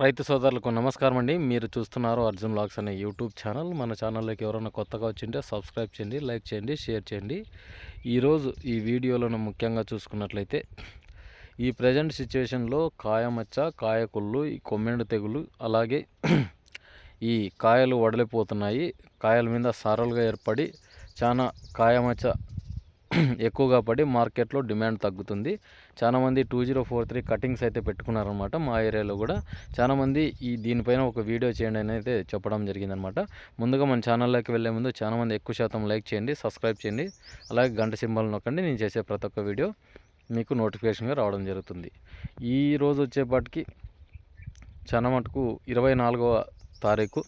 రైతు సోదరులకు నమస్కారం అండి. మీరు చూస్తున్నారు అర్జున్ బ్లాగ్స్ అనే యూట్యూబ్ ఛానల్. మన ఛానల్లోకి ఎవరైనా కొత్తగా వచ్చింటే సబ్స్క్రైబ్ చేయండి లైక్ చేయండి షేర్ చేయండి. ఈరోజు ఈ వీడియోలను ముఖ్యంగా చూసుకున్నట్లయితే ఈ ప్రజెంట్ సిచ్యువేషన్లో కాయమచ్చ కాయకుళ్ళు ఈ కొమ్మెండు తెగులు అలాగే ఈ కాయలు వడలిపోతున్నాయి. కాయల మీద సారలుగా ఏర్పడి చాలా కాయమచ్చ ఎక్కువగా పడి మార్కెట్లో డిమాండ్ తగ్గుతుంది. చాలామంది two zero four three cuttings అయితే పెట్టుకున్నారనమాట మా ఏరియాలో కూడా. చాలామంది ఈ దీనిపైన ఒక వీడియో చేయండి అని అయితే చెప్పడం జరిగిందనమాట ముందుగా మన ఛానల్లోకి వెళ్ళే ముందు చాలామంది ఎక్కువ శాతం లైక్ చేయండి సబ్స్క్రైబ్ చేయండి. అలాగే గంట సింబల్ నొక్కండి నేను చేసే ప్రతి ఒక్క వీడియో మీకు నోటిఫికేషన్గా రావడం జరుగుతుంది. ఈ రోజు వచ్చేపాటికి చాలా మటుకు ఇరవై నాలుగవ తారీఖు.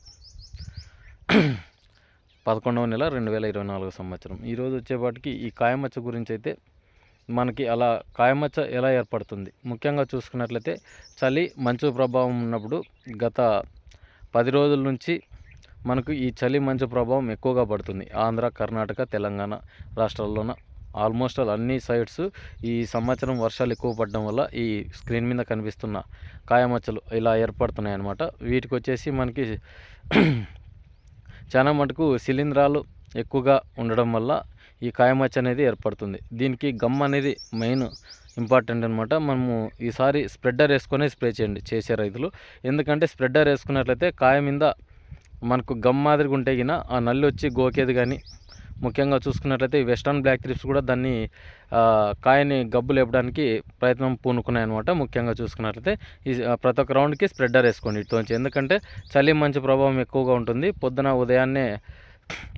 పదకొండవ నెల రెండు వేల ఇరవై నాలుగు సంవత్సరం. ఈరోజు వచ్చేపాటికి ఈ కాయమచ్చ గురించి అయితే మనకి అలా కాయమచ్చ ఎలా ఏర్పడుతుంది? ముఖ్యంగా చూసుకున్నట్లయితే చలి మంచు ప్రభావం ఉన్నప్పుడు గత పది రోజుల నుంచి మనకు ఈ చలి మంచు ప్రభావం ఎక్కువగా పడుతుంది. ఆంధ్ర కర్ణాటక తెలంగాణ రాష్ట్రాల్లోన ఆల్మోస్ట్ ఆల్ అన్ని సైడ్స్ ఈ సంవత్సరం వర్షాలు ఎక్కువ పడడం వల్ల ఈ స్క్రీన్ మీద కనిపిస్తున్న కాయమచ్చలు ఇలా ఏర్పడుతున్నాయి అన్నమాట వీటికి వచ్చేసి మనకి చాలా మటుకు శిలీంధ్రాలు ఎక్కువగా ఉండడం వల్ల ఈ కాయమచ్చ అనేది ఏర్పడుతుంది. దీనికి గమ్ అనేది మెయిన్ ఇంపార్టెంట్ అనమాట మనము ఈసారి స్ప్రెడ్డర్ వేసుకొని స్ప్రే చేయండి చేసే రైతులు. ఎందుకంటే స్ప్రెడ్డర్ వేసుకున్నట్లయితే కాయ మీద మనకు గమ్ మాదిరిగా ఉంటే గిన ఆ నల్లి వచ్చి గోకేది కానీ ముఖ్యంగా చూసుకున్నట్లయితే ఈ వెస్టర్న్ బ్లాక్ త్రిప్స్ కూడా దాన్ని కాయని గబ్బు లేపడానికి ప్రయత్నం పూనుకున్నాయి అనమాట ముఖ్యంగా చూసుకున్నట్లయితే ఈ ప్రతి ఒక్క రౌండ్కి స్ప్రెడ్డర్ వేసుకోండి ఇటువంటి ఎందుకంటే చలి మంచి ప్రభావం ఎక్కువగా ఉంటుంది. పొద్దున ఉదయాన్నే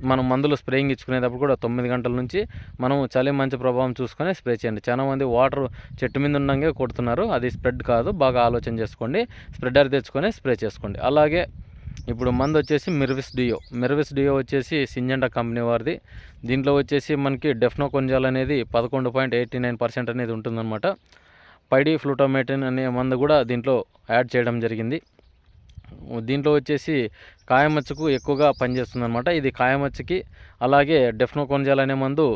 మనం మందులు స్ప్రేయింగ్ ఇచ్చుకునేటప్పుడు కూడా తొమ్మిది గంటల నుంచి మనం చలి మంచి ప్రభావం చూసుకొని స్ప్రే చేయండి. చాలా మంది వాటర్ చెట్టు మీద ఉండగా కొడుతున్నారు. అది స్ప్రెడ్ కాదు. బాగా ఆలోచన చేసుకోండి. స్ప్రెడర్ తెచ్చుకొని స్ప్రే చేసుకోండి. అలాగే ఇప్పుడు మందు వచ్చేసి మిర్విస్ డియో. మిర్విస్ డియో వచ్చేసి సింజెండా కంపెనీ వారిది. దీంట్లో వచ్చేసి మనకి డెఫ్నో కొంజాల్ అనేది పదకొండు పాయింట్ ఎయిటీ నైన్ పర్సెంట్ అనేది ఉంటుందన్నమాట. పైడి ఫ్లూటోమేటిన్ అనే మందు కూడా దీంట్లో యాడ్ చేయడం జరిగింది. దీంట్లో వచ్చేసి కాయమచ్చకు ఎక్కువగా పనిచేస్తుంది అనమాట ఇది కాయమచ్చకి అలాగే డెఫ్నో అనే మందు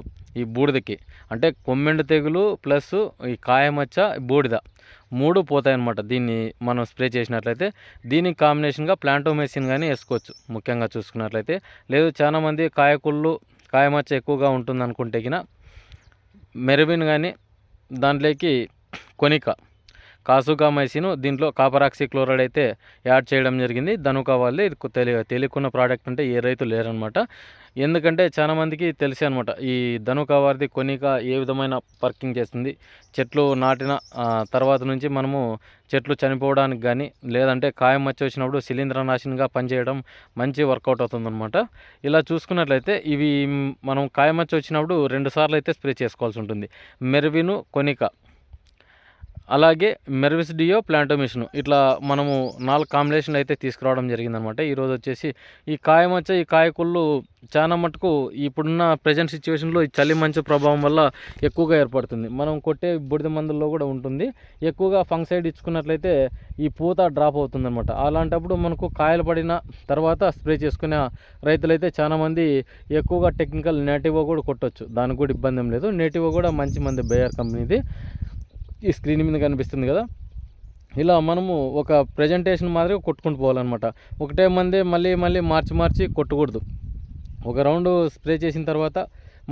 ఈ బూడిదకి. అంటే కొమ్మెండు తెగులు ప్లస్ ఈ కాయమచ్చ బూడిద మూడు పోతాయన్నమాట దీన్ని మనం స్ప్రే చేసినట్లయితే. దీనికి కాంబినేషన్గా ప్లాంటోమెసిన్ కానీ వేసుకోవచ్చు ముఖ్యంగా చూసుకున్నట్లయితే. లేదు చాలామంది కాయకుళ్ళు కాయమచ్చ ఎక్కువగా ఉంటుంది అనుకుంటే కిన మెరవిన్ కానీ దాంట్లోకి కొనిక కాసుగామైసిన్ దీంట్లో కాపరాక్సి క్లోరైడ్ అయితే యాడ్ చేయడం జరిగింది. ధనుకా వాళ్ళే ఇది తెలియ తెలియకున్న ప్రోడక్ట్ అంటే ఏ రైతు లేరనమాట. ఎందుకంటే చాలామందికి తెలిసే అనమాట ఈ ధనుకా వారిది కొనిక ఏ విధమైన వర్కింగ్ చేస్తుంది చెట్లు నాటిన తర్వాత నుంచి మనము చెట్లు చనిపోవడానికి కానీ లేదంటే కాయం మచ్చ వచ్చినప్పుడు శిలీంద్రనాశనంగా పనిచేయడం మంచి వర్కౌట్ అవుతుందన్నమాట ఇలా చూసుకున్నట్లయితే ఇవి మనం కాయమచ్చ వచ్చినప్పుడు రెండు సార్లు అయితే స్ప్రే చేసుకోవాల్సి ఉంటుంది. మెర్విను కొనిక. అలాగే మెర్విస్ డియో ప్లాంటోమిషన్. ఇట్లా మనము నాలుగు కాంబినేషన్లు అయితే తీసుకురావడం జరిగిందనమాట. ఈరోజు వచ్చేసి ఈ కాయమచ్చ ఈ కాయకుళ్ళు చాలా మటుకు ఇప్పుడున్న ప్రజెంట్ సిచ్యువేషన్లో ఈ చలి మంచు ప్రభావం వల్ల ఎక్కువగా ఏర్పడుతుంది. మనం కొట్టే బుడిద మందుల్లో కూడా ఉంటుంది. ఎక్కువగా ఫంక్సైడ్ ఇచ్చుకున్నట్లయితే ఈ పూత డ్రాప్ అవుతుందన్నమాట అలాంటప్పుడు మనకు కాయలు పడిన తర్వాత స్ప్రే చేసుకునే రైతులైతే చాలామంది ఎక్కువగా టెక్నికల్ నేటివో కూడా కొట్టవచ్చు దానికి కూడా ఇబ్బంది ఏం లేదు. నేటివో కూడా మంచి మంది బేయర్ కంపెనీది. ఈ స్క్రీన్ మీద కనిపిస్తుంది కదా? ఇలా మనము ఒక ప్రజెంటేషన్ మాదిరిగా కొట్టుకుంటూ పోవాలన్నమాట. ఒకటే మంది మళ్ళీ మళ్ళీ మార్చి మార్చి కొట్టకూడదు. ఒక రౌండ్ స్ప్రే చేసిన తర్వాత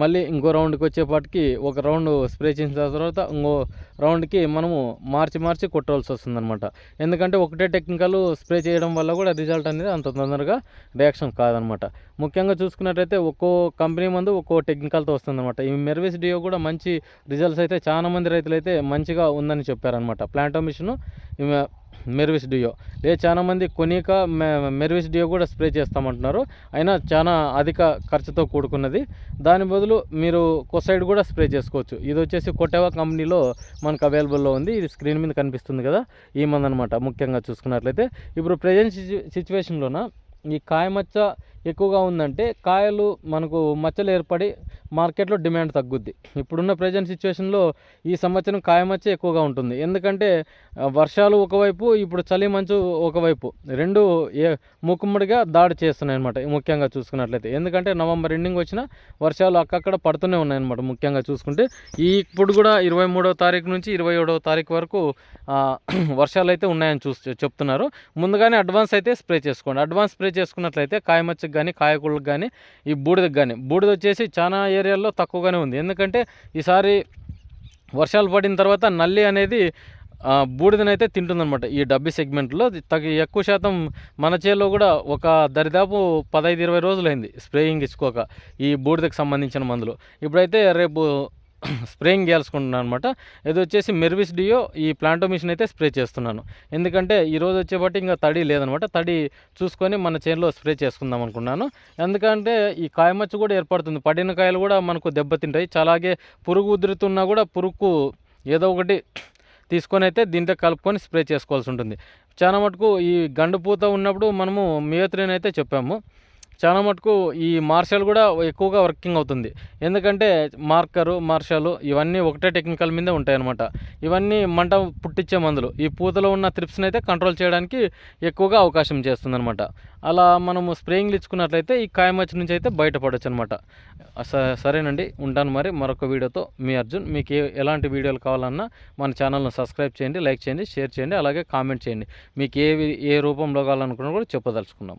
మళ్ళీ ఇంకో రౌండ్కి వచ్చేపాటికి ఒక రౌండ్ స్ప్రే చేసిన తర్వాత ఇంకో రౌండ్కి మనము మార్చి మార్చి కొట్టవలసి వస్తుందన్నమాట. ఎందుకంటే ఒకటే టెక్నికల్ స్ప్రే చేయడం వల్ల కూడా రిజల్ట్ అనేది అంత తొందరగా రియాక్షన్ కాదనమాట ముఖ్యంగా చూసుకున్నట్టయితే ఒక్కో కంపెనీ మందు ఒక్కో టెక్నికల్తో వస్తుందన్నమాట. ఈ మెర్విస్ డియో కూడా మంచి రిజల్ట్స్ అయితే చాలా మంది రైతులు అయితే మంచిగా ఉందని చెప్పారనమాట ప్లాంటో మిషన్ మెర్విస్ డియో. లేదు చాలామంది కొనిక మెర్విస్ డియో కూడా స్ప్రే చేస్తామంటున్నారు. అయినా చాలా అధిక ఖర్చుతో కూడుకున్నది. దాని బదులు మీరు కొసైడ్ కూడా స్ప్రే చేసుకోవచ్చు. ఇది వచ్చేసి కొటెవా కంపెనీలో మనకు అవైలబుల్లో ఉంది. ఇది స్క్రీన్ మీద కనిపిస్తుంది కదా. ఈ మందనమాట అనమాట ముఖ్యంగా చూసుకున్నట్లయితే. ఇప్పుడు ప్రజెంట్ సిచ్యువేషన్లోన ఈ కాయమచ్చ ఎక్కువగా ఉందంటే కాయలు మనకు మచ్చలు ఏర్పడి మార్కెట్లో డిమాండ్ తగ్గుద్ది. ఇప్పుడున్న ప్రజెంట్ సిచ్యువేషన్లో ఈ సంవత్సరం కాయ మచ్చ ఎక్కువగా ఉంటుంది. ఎందుకంటే వర్షాలు ఒకవైపు ఇప్పుడు చలి మంచు ఒకవైపు. రెండు ఏ ముక్కుమ్మడిగా దాడి చేస్తున్నాయి అనమాట ముఖ్యంగా చూసుకున్నట్లయితే. ఎందుకంటే నవంబర్ ఎండింగ్ వచ్చిన వర్షాలు అక్కడ పడుతూనే ఉన్నాయన్నమాట ముఖ్యంగా చూసుకుంటే. ఈ ఇప్పుడు కూడా ఇరవై మూడవ తారీఖు నుంచి ఇరవై ఏడవ తారీఖు వరకు వర్షాలు అయితే ఉన్నాయని చూసి చెప్తున్నారు. ముందుగానే అడ్వాన్స్ అయితే స్ప్రే చేసుకోండి. అడ్వాన్స్ స్ప్రే చేసుకున్నట్లయితే కాయమచ్చ మచ్చకు కానీ కాయకూరలకు కానీ ఈ బూడిదకి కానీ బూడిద వచ్చేసి చాలా ఏరియాల్లో తక్కువగానే ఉంది. ఎందుకంటే ఈసారి వర్షాలు పడిన తర్వాత నల్లి అనేది బూడిదనైతే తింటుందన్నమాట ఈ డబ్బి సెగ్మెంట్లో. తగ్గ ఎక్కువ శాతం మన చేలో కూడా ఒక దరిదాపు పదహైదు ఇరవై రోజులైంది స్ప్రేయింగ్ ఇచ్చుకోక ఈ బూడిదకు సంబంధించిన మందులు. ఇప్పుడైతే రేపు స్ప్రేయింగ్ చేయాల్సుకుంటున్నాను అనమాట ఇది వచ్చేసి మెర్విస్ డియో ఈ ప్లాంటో మిషన్ అయితే స్ప్రే చేస్తున్నాను. ఎందుకంటే ఈరోజు వచ్చేపాటి ఇంకా తడి లేదనమాట తడి చూసుకొని మన చేనులో స్ప్రే చేసుకుందాం అనుకున్నాను. ఎందుకంటే ఈ కాయమచ్చు కూడా ఏర్పడుతుంది. పడిన కాయలు కూడా మనకు దెబ్బతింటాయి. చాలాగే పురుగు ఉదురుతున్నా కూడా పురుగుకు ఏదో ఒకటి తీసుకొని అయితే దీంతో కలుపుకొని స్ప్రే చేసుకోవాల్సి ఉంటుంది. చాలా మటుకు ఈ గండు పూత ఉన్నప్పుడు మనము మియోత్రిన్ అయితే చెప్పాము. చాలా మటుకు ఈ మార్షల్ కూడా ఎక్కువగా వర్కింగ్ అవుతుంది. ఎందుకంటే మార్కరు మార్షాలు ఇవన్నీ ఒకటే టెక్నికల్ మీదే ఉంటాయన్నమాట. ఇవన్నీ మంట పుట్టించే మందులు. ఈ పూతలో ఉన్న త్రిప్స్ని అయితే కంట్రోల్ చేయడానికి ఎక్కువగా అవకాశం చేస్తుందన్నమాట. అలా మనము స్ప్రేయింగ్లు ఇచ్చుకున్నట్లయితే ఈ కాయమచ్చి నుంచి అయితే బయటపడవచ్చు అనమాట సరేనండి. ఉంటాను మరి మరొక వీడియోతో. మీ అర్జున్ మీకు ఏ ఎలాంటి వీడియోలు కావాలన్నా మన ఛానల్ను సబ్స్క్రైబ్ చేయండి లైక్ చేయండి షేర్ చేయండి అలాగే కామెంట్ చేయండి. మీకు ఏ ఏ రూపంలో కావాలనుకున్నా కూడా చెప్పదలుచుకున్నాం.